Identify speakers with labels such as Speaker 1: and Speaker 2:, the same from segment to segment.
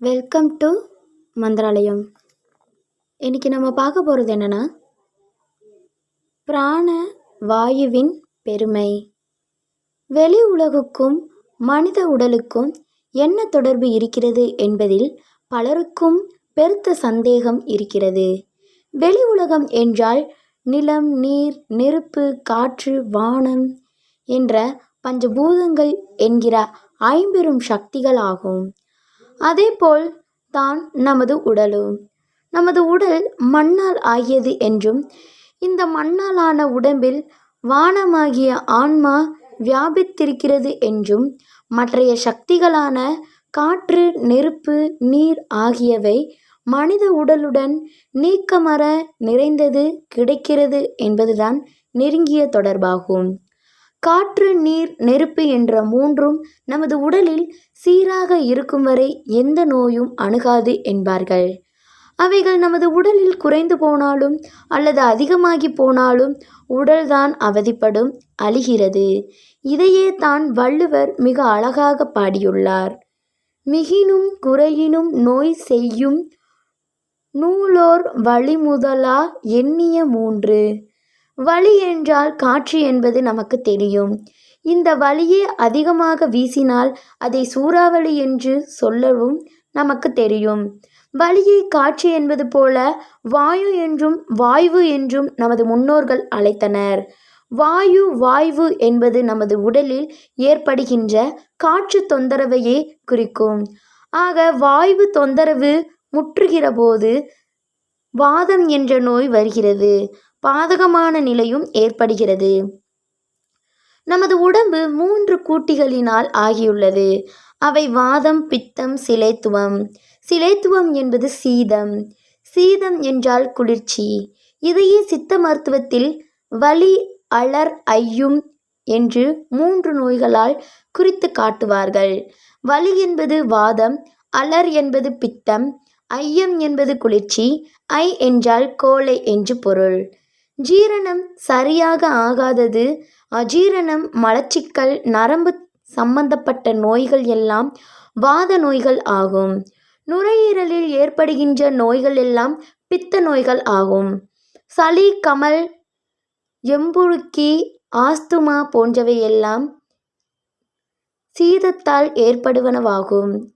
Speaker 1: Welcome to Mantralayam. இன்றைக்கி நம்ம பார்க்க போகிறது என்னென்னா பிராண வாயுவின் பெருமை. வெளி உலகுக்கும் மனித உடலுக்கும் என்ன தொடர்பு இருக்கிறது என்பதில் பலருக்கும் பெருத்த சந்தேகம் இருக்கிறது. வெளி உலகம் என்றால் நிலம் நீர் நெருப்பு காற்று வானம் என்ற பஞ்சபூதங்கள் என்கிற ஐம்பெரும் சக்திகள் ஆகும். அதேபோல் தான் நமது உடலும். நமது உடல் மண்ணால் ஆகியது என்றும் இந்த மண்ணாலான உடம்பில் வானமாகிய ஆன்மா வியாபித்திருக்கிறது என்றும் மற்றைய சக்திகளான காற்று நெருப்பு நீர் ஆகியவை மனித உடலுடன் நீக்கமற நிறைந்தது கிடைக்கிறது என்பதுதான் நெருங்கிய தொடர்பாகும். காற்று நீர் நெருப்பு என்ற மூன்றும் நமது உடலில் சீராக இருக்கும் வரை எந்த நோயும் அணுகாது என்பார்கள். அவைகள் நமது உடலில் குறைந்து போனாலும் அல்லது அதிகமாகி போனாலும் உடல்தான் அவதிப்படும் அழிகிறது. இதையே தான் வள்ளுவர் மிக அழகாக பாடியுள்ளார். மிகினும் குறையினும் நோய் செய்யும் நூலோர் வழிமுதலா எண்ணிய மூன்று. வலி என்றால் காற்று என்பது நமக்கு தெரியும். இந்த வலியே அதிகமாக வீசினால் அதை சூறாவளி என்று சொல்லவும் நமக்கு தெரியும். வலியை காற்று என்பது போல வாயு என்றும் வாய்வு என்றும் நமது முன்னோர்கள் அழைத்தனர். வாயு வாய்வு என்பது நமது உடலில் ஏற்படுகின்ற காற்று தொந்தரவையே குறிக்கும். ஆக வாய்வு தொந்தரவு முற்றுகிற போது வாதம் என்ற நோய் வருகிறது. பாதகமான நிலையும் ஏற்படுகிறது. நமது உடம்பு மூன்று கூட்டிகளினால் ஆகியுள்ளது. அவை வாதம் பித்தம் சிலைத்துவம். சிலைத்துவம் என்பது சீதம். சீதம் என்றால் குளிர்ச்சி. இதையே சித்த மருத்துவத்தில் வலி அலர் ஐயும் என்று மூன்று நோய்களால் குறித்து காட்டுவார்கள். வலி என்பது வாதம் அலர் என்பது பித்தம் ஐயம் என்பது குளிர்ச்சி ஐ என்றால் கோலை என்று பொருள். ஜீரணம் சரியாக ஆகாதது. அஜீரணம் மலச்சிக்கல் நரம்பு சம்பந்தப்பட்ட நோய்கள் எல்லாம் வாத நோய்கள் ஆகும். நுரையீரலில் ஏற்படுகின்ற நோய்கள் எல்லாம் பித்த நோய்கள் ஆகும். சளி கமல் எம்புழுக்கி ஆஸ்துமா போன்றவை எல்லாம் சீதத்தால் ஏற்படுவனவாகும்.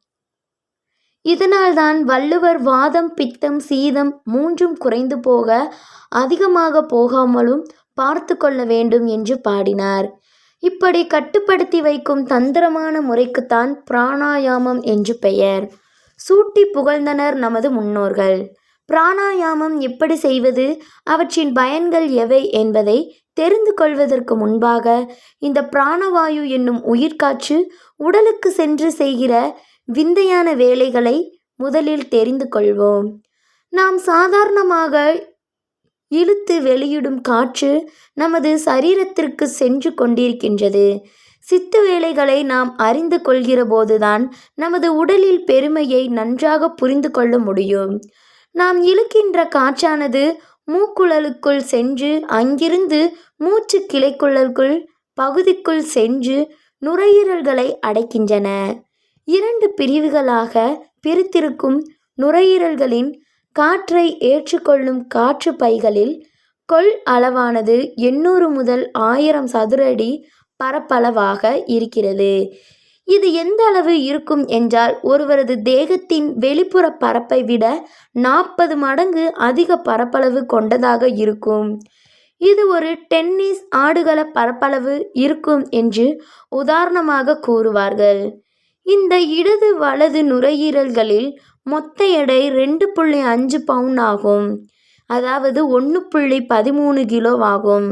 Speaker 1: இதனால்தான் வள்ளுவர் வாதம் பித்தம் சீதம் மூன்றும் குறைந்து போக அதிகமாக போகாமலும் பார்த்து கொள்ள வேண்டும் என்று பாடினார். இப்படி கட்டுப்படுத்தி வைக்கும் தந்திரமான முறைக்குத்தான் பிராணாயாமம் என்று பெயர். சூட்டி புகழ்ந்தனர் நமது முன்னோர்கள். பிராணாயாமம் எப்படி செய்வது அவற்றின் பயன்கள் எவை என்பதை தெரிந்து கொள்வதற்கு முன்பாக இந்த பிராணவாயு என்னும் உயிர்காற்று உடலுக்கு சென்று செய்கிற விந்தையான வேலைகளை முதலில் தெரிந்து கொள்வோம். நாம் சாதாரணமாக இழுத்து வெளியிடும் காற்று நமது சரீரத்திற்கு சென்று கொண்டிருக்கின்றது. சித்து வேலைகளை நாம் அறிந்து கொள்கிற போதுதான் நமது உடலில் பெருமையை நன்றாக புரிந்து கொள்ள முடியும். நாம் இழுக்கின்ற காற்றானது மூக்குழலுக்குள் சென்று அங்கிருந்து மூச்சு கிளைக்குழலுக்குள் பகுதிக்குள் சென்று நுரையீரல்களை அடைக்கின்றன. இரண்டு பிரிவுகளாக பிரித்திருக்கும் நுரையீரல்களின் காற்றை ஏற்றுக்கொள்ளும் காற்று பைகளில் கொள் அளவானது எண்ணூறு முதல் ஆயிரம் சதுர அடி பரப்பளவாக இருக்கிறது. இது எந்த அளவு இருக்கும் என்றால் ஒருவரது தேகத்தின் வெளிப்புற பரப்பை விட நாற்பது மடங்கு அதிக பரப்பளவு கொண்டதாக இருக்கும். இது ஒரு டென்னிஸ் ஆடுகள பரப்பளவு இருக்கும் என்று உதாரணமாக கூறுவார்கள். இந்த இடது வலது நுரையீரல்களில் மொத்த எடை ரெண்டு புள்ளி அஞ்சு பவுன் ஆகும். அதாவது ஒன்று புள்ளி பதிமூணு கிலோ ஆகும்.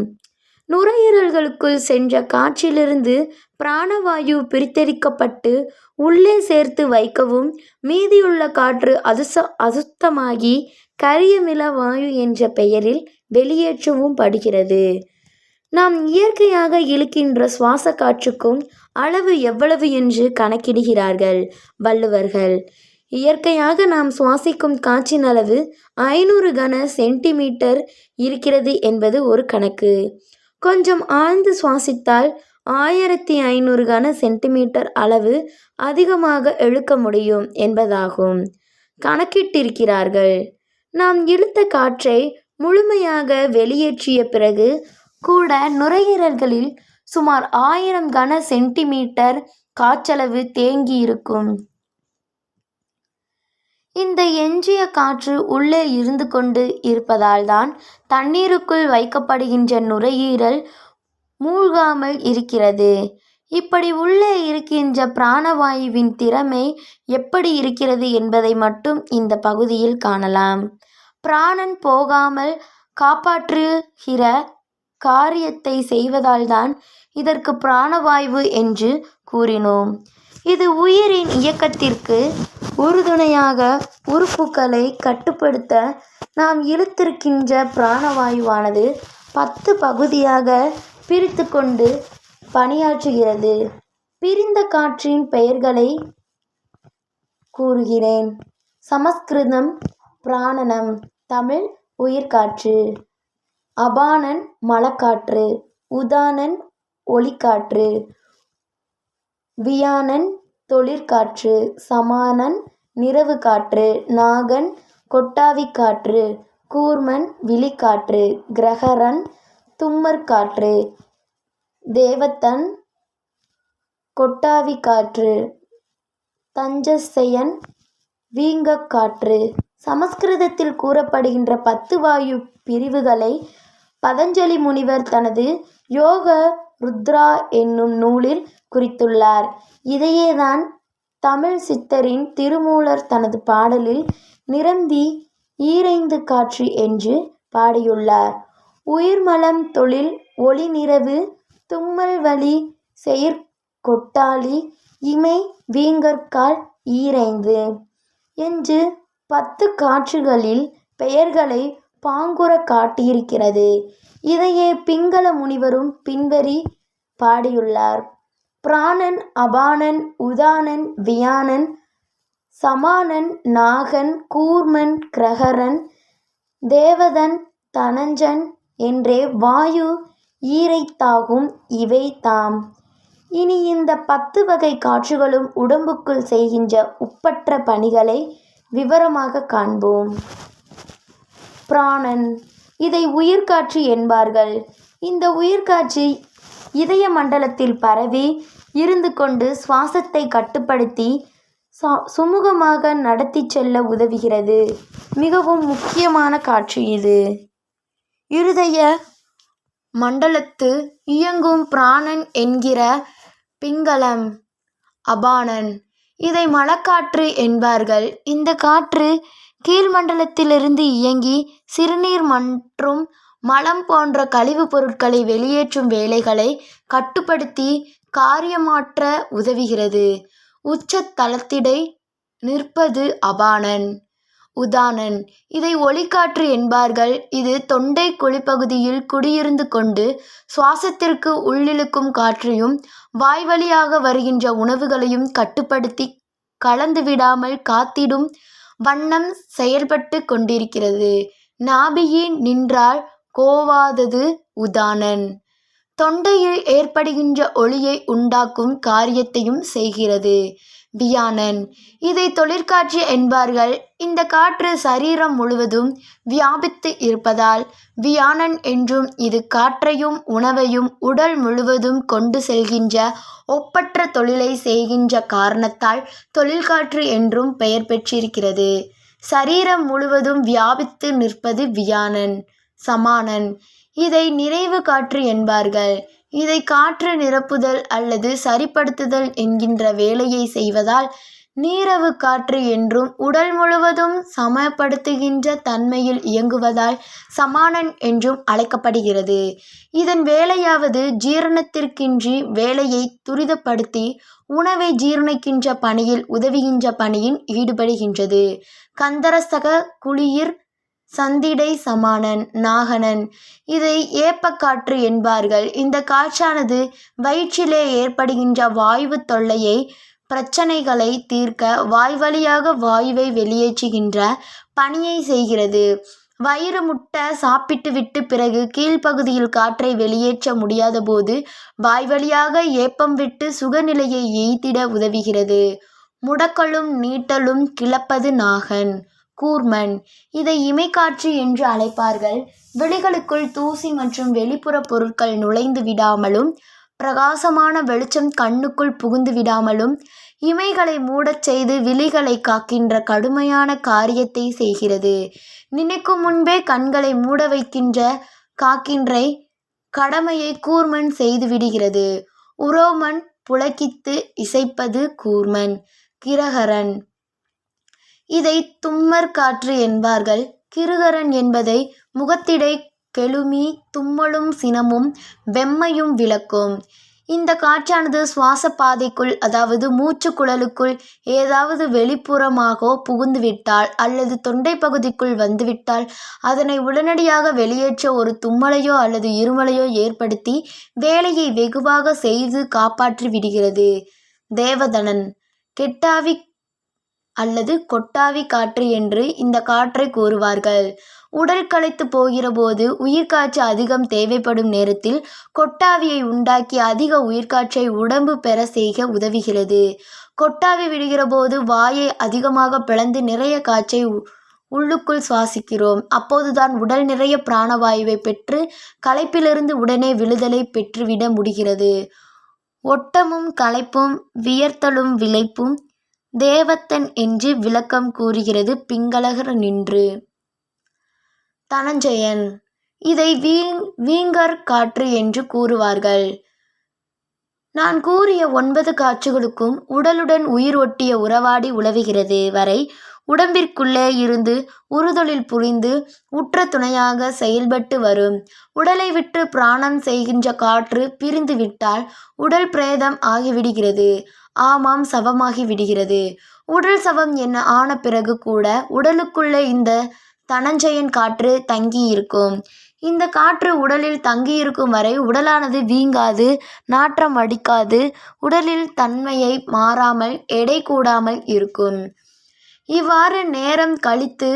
Speaker 1: நுரையீரல்களுக்குள் சென்ற காற்றிலிருந்து பிராணவாயு பிரித்தெடுக்கப்பட்டு உள்ளே சேர்த்து வைக்கவும் மீதியுள்ள காற்று அசுச அசுத்தமாகி கரியமில வாயு என்ற பெயரில் வெளியேற்றவும் படுகிறது. நாம் இயற்கையாக இழுக்கின்ற சுவாச காற்றுக்கும் அளவு எவ்வளவு என்று கணக்கிடுகிறார்கள். வள்ளுவர்கள் இயற்கையாக நாம் சுவாசிக்கும் காற்றின் அளவு ஐநூறு கன சென்டிமீட்டர் இருக்கிறது என்பது ஒரு கணக்கு. கொஞ்சம் ஆழ்ந்து சுவாசித்தால் ஆயிரத்தி ஐநூறு கன சென்டிமீட்டர் அளவு அதிகமாக இழுக்க முடியும் என்பதாகும். கணக்கிட்டிருக்கிறார்கள். நாம் இழுத்த காற்றை முழுமையாக வெளியேற்றிய பிறகு கூட நுரையீரல்களில் சுமார் ஆயிரம் கன சென்டிமீட்டர் காற்றளவு தேங்கியிருக்கும். இந்த எஞ்சிய காற்று உள்ளே இருந்து கொண்டு இருப்பதால்தான் தண்ணீருக்குள் வைக்கப்படுகின்ற நுரையீரல் மூழ்காமல் இருக்கிறது. இப்படி உள்ளே இருக்கின்ற பிராணவாயுவின் திறமை எப்படி இருக்கிறது என்பதை மட்டும் இந்த பகுதியில் காணலாம். பிராணன் போகாமல் காப்பாற்றுகிற காரியத்தை செய்வதால்தான் இதற்கு பிராணவாயு என்று கூறினோம். இது உயிரின் இயக்கத்திற்கு உறுதுணையாக உறுப்புகளை கட்டுப்படுத்த நாம் இழுத்திருக்கின்ற பிராணவாயுவானது பத்து பகுதியாக பிரித்து கொண்டு பணியாற்றுகிறது. பிரிந்த காற்றின் பெயர்களை கூறுகிறேன். சமஸ்கிருதம் பிராணனம் தமிழ் உயிர்காற்று. அபானன் மலக்காற்று உதானன் ஒளிக்காற்று வியானன் தொழிற்காற்று சமானன் நிரவு காற்று நாகன் கொட்டாவிக்காற்று கூர்மன் விழிக்காற்று கிரகரன் தும்மற்காற்று தேவத்தன் கொட்டாவிக்காற்று தஞ்சசெயன் வீங்கக்காற்று. சமஸ்கிருதத்தில் கூறப்படுகின்ற பத்து வாயு பிரிவுகளை பதஞ்சலி முனிவர் தனது யோக ருத்ரா என்னும் நூலில் குறித்துள்ளார். இதையேதான் தமிழ் சித்தரின் திருமூலர் தனது பாடலில் நிரந்தி ஈரைந்து காற்று என்று பாடியுள்ளார். உயிர்மலம் தொழில் ஒளி நிறவு தும்மல் வழி செயற்கொட்டாளி இமை வீங்கற்கால் ஈரைந்து. என்று பத்து காற்றுகளில் பெயர்களை பாங்குறக் காட்டியிருக்கிறது. இதையே பிங்கள முனிவரும் பின்வரி பாடியுள்ளார். பிராணன் அபானன் உதானன் வியானன் சமானன் நாகன் கூர்மன் கிரகரன் தேவதன் தனஞ்சன் என்றே வாயு ஈரைத்தாகும் இவை தாம். இனி இந்த பத்து வகை காற்றுகளும் உடம்புக்குள் செய்கின்ற உப்பற்ற பணிகளை விவரமாக காண்போம். பிராணன். இதை உயிர்காற்று என்பார்கள். இந்த உயிர்காற்று இதய மண்டலத்தில் பரவி இருந்து கொண்டு சுவாசத்தை கட்டுப்படுத்தி சுமூகமாக நடத்தி செல்ல உதவுகிறது. மிகவும் முக்கியமான காற்று இது. இருதய மண்டலத்து இயங்கும் பிராணன் என்கிற பிங்களம் அபானன். இதை மலக்காற்று என்பார்கள். இந்த காற்று கீழ்மண்டலத்திலிருந்து இயங்கி சிறுநீர் மற்றும் மலம் போன்ற கழிவுப் பொருட்களை வெளியேற்றும் வேலைகளை கட்டுப்படுத்தி காரியமாற்ற உதவுகிறது. உச்ச தளத்திடை நிற்பது அபானன். உதானன். இதை ஒளிக்காற்று என்பார்கள். இது தொண்டை குழிப்பகுதியில் குடியிருந்து கொண்டு சுவாசத்திற்கு உள்ளிழுக்கும் காற்றையும் வாய்வழியாக வருகின்ற உணவுகளையும் கட்டுப்படுத்தி கலந்து விடாமல் காத்திடும் வண்ணம் செயல்பட்டு கொண்டிருக்கிறது. நாபியே நின்றால் கோவாதது உதானன். தொண்டையில் ஏற்படுகின்ற ஒளியை உண்டாக்கும் காரியத்தையும் செய்கிறது. வியானன். இதை தொழிற்காற்று என்பார்கள். இந்த காற்று சரீரம் முழுவதும் வியாபித்து இருப்பதால் வியானன் என்றும் இது காற்றையும் உணவையும் உடல் முழுவதும் கொண்டு செல்கின்ற ஒப்பற்ற தொழிலை செய்கின்ற காரணத்தால் தொழிற்காற்று என்றும் பெயர் பெற்றிருக்கிறது. சரீரம் முழுவதும் வியாபித்து நிற்பது வியானன் சமானன். இதை நிறைவு காற்று என்பார்கள். இதை காற்று நிரப்புதல் அல்லது சரிப்படுத்துதல் என்கின்ற வேலையை செய்வதால் நீரவு காற்று என்றும் உடல் முழுவதும் சமப்படுத்துகின்ற தன்மையில் இயங்குவதால் சமானன் என்றும் அழைக்கப்படுகிறது. இதன் வேலையாவது ஜீரணத்திற்கின்றி வேலையை துரிதப்படுத்தி உணவை ஜீரணிக்கின்ற பணியில் உதவுகின்ற பணியில் ஈடுபடுகின்றது. கந்தரசக குளிர் சந்திடை சமானன் நாகனன். இதை ஏப்பக்காற்று என்பார்கள். இந்த காற்றானது வயிற்றிலே ஏற்படுகின்ற வாயு தொல்லையை பிரச்சனைகளை தீர்க்க வாய்வழியாக வாயுவை வெளியேற்றுகின்ற பணியை செய்கிறது. வயிறு முட்ட சாப்பிட்டு விட்டு பிறகு கீழ்ப்பகுதியில் காற்றை வெளியேற்ற முடியாத போது வாய் வழியாக ஏப்பம் விட்டு சுகநிலையை எய்திட உதவுகிறது. முடக்கலும் நீட்டலும் கிளப்பது நாகன். கூர்மன். இதை இமைக்காற்று என்று அழைப்பார்கள். விழிகளுக்குள் தூசி மற்றும் வெளிப்புற பொருட்கள் நுழைந்து விடாமலும் பிரகாசமான வெளிச்சம் கண்ணுக்குள் புகுந்து விடாமலும் இமைகளை மூடச் செய்து விழிகளை காக்கின்ற கடுமையான காரியத்தை செய்கிறது. நினைக்கும் முன்பே கண்களை மூட வைக்கின்ற காக்கின்ற கடமையை கூர்மன் செய்து விடுகிறது. உரோமன் புலக்கித்து இசைப்பது கூர்மன். கிரகரன். இதை தும்மற் காற்று என்பார்கள். கிருகரன் என்பதை முகத்திடை கெழுமி தும்மலும் சினமும் வெம்மையும் விளக்கும். இந்த காற்றானது சுவாச பாதைக்குள் அதாவது மூச்சு குழலுக்குள் ஏதாவது வெளிப்புறமாக புகுந்துவிட்டால் அல்லது தொண்டை பகுதிக்குள் வந்துவிட்டால் அதனை உடனடியாக வெளியேற்ற ஒரு தும்மலையோ அல்லது இருமலையோ ஏற்படுத்தி வேலையை வெகுவாக செய்து காப்பாற்றி விடுகிறது. தேவதனன் கெட்டாவி அல்லது கொட்டாவி காற்று என்று இந்த காற்றை கூறுவார்கள். உடல் களைத்து போகிறபோது உயிர்காற்று அதிகம் தேவைப்படும் நேரத்தில் கொட்டாவியை உண்டாக்கி அதிக உயிர்காற்றை உடம்பு பெற செய்ய உதவுகிறது. கொட்டாவி விடுகிறபோது வாயை அதிகமாக பிளந்து நிறைய காற்றை உ- உள்ளுக்குள் சுவாசிக்கிறோம். அப்போதுதான் உடல் நிறைய பிராணவாயுவை பெற்று களைப்பிலிருந்து உடனே விடுதலை பெற்றுவிட முடிகிறது. ஒட்டமும் களைப்பும் வியர்த்தலும் விளைப்பும் தேவத்தன் என்று விளக்கம் கூறுகிறது பிங்களகர் நின்று. தனஞ்சயன் இதை வீங் வீங்கர் காற்று என்று கூறுவார்கள். நான் கூறிய ஒன்பது காற்றுகளுக்கும் உடலுடன் உயிர் ஒட்டிய உறவாடி உலவுகிறது. வரை உடம்பிற்குள்ளே இருந்து உறுதலில் புரிந்து உற்ற துணையாக செயல்பட்டு வரும். உடலை விட்டு பிராணம் செய்கின்ற காற்று பிரிந்து விட்டால் உடல் பிரேதம் ஆகிவிடுகிறது. ஆமாம் சவமாகி விடுகிறது. உடல் சவம் என்ன ஆன பிறகு கூட உடலுக்குள்ளே இந்த தனஞ்சயன் காற்று தங்கி இருக்கும் இந்த காற்று உடலில் தங்கியிருக்கும் வரை உடலானது வீங்காது நாற்றம் அடிக்காது உடலில் தன்மையை மாறாமல் எடை கூடாமல் இருக்கும். இவ்வாறு நேரம் கழித்து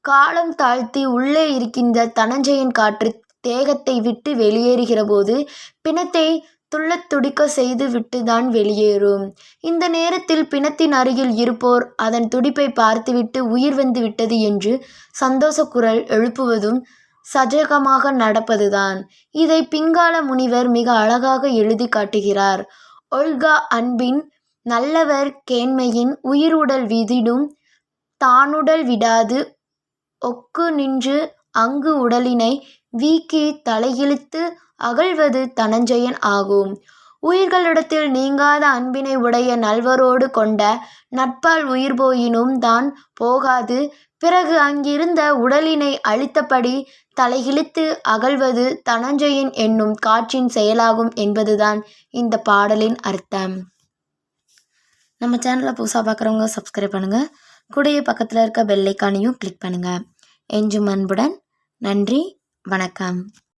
Speaker 1: காலம் தாழ்த்தி உள்ளே இருக்கின்ற தனஞ்சயன் காற்று தேகத்தை விட்டு வெளியேறுகிற போது பிணத்தை துள்ளத் துடிக்க செய்து விட்டுதான் வெளியேறும். இந்த நேரத்தில் பிணத்தின் அருகில் இருப்போர் அதன் துடிப்பை பார்த்துவிட்டு உயிர் வந்து விட்டது என்று சந்தோஷ குரல் எழுப்புவதும் சஜகமாக நடப்பதுதான். இதை பிங்கால முனிவர் மிக அழகாக எழுதி காட்டுகிறார். ஒல்கா அன்பின் நல்லவர் கேண்மையின் உயிருடல் விதிடும் தானுடல் விடாது ஒக்கு நின்று அங்கு உடலினை வீக்கி தலையிழுத்து அகழ்வது தனஞ்சயன் ஆகும். உயிர்களிடத்தில் நீங்காத அன்பினை உடைய நல்வரோடு கொண்ட நட்பால் உயிர் போயினும் தான் போகாது. பிறகு அங்கிருந்த உடலினை அழித்தபடி தலைகிழித்து அகழ்வது தனஞ்சயன் என்னும் காற்றின் செயலாகும் என்பதுதான் இந்த பாடலின் அர்த்தம். நம்ம சேனலை புதுசாக பார்க்குறவங்க சப்ஸ்கிரைப் பண்ணுங்கள் குடையை பக்கத்தில் இருக்க பெல்லைக்கானையும் கிளிக் பண்ணுங்கள் எஞ்சும் அன்புடன் நன்றி வணக்கம்.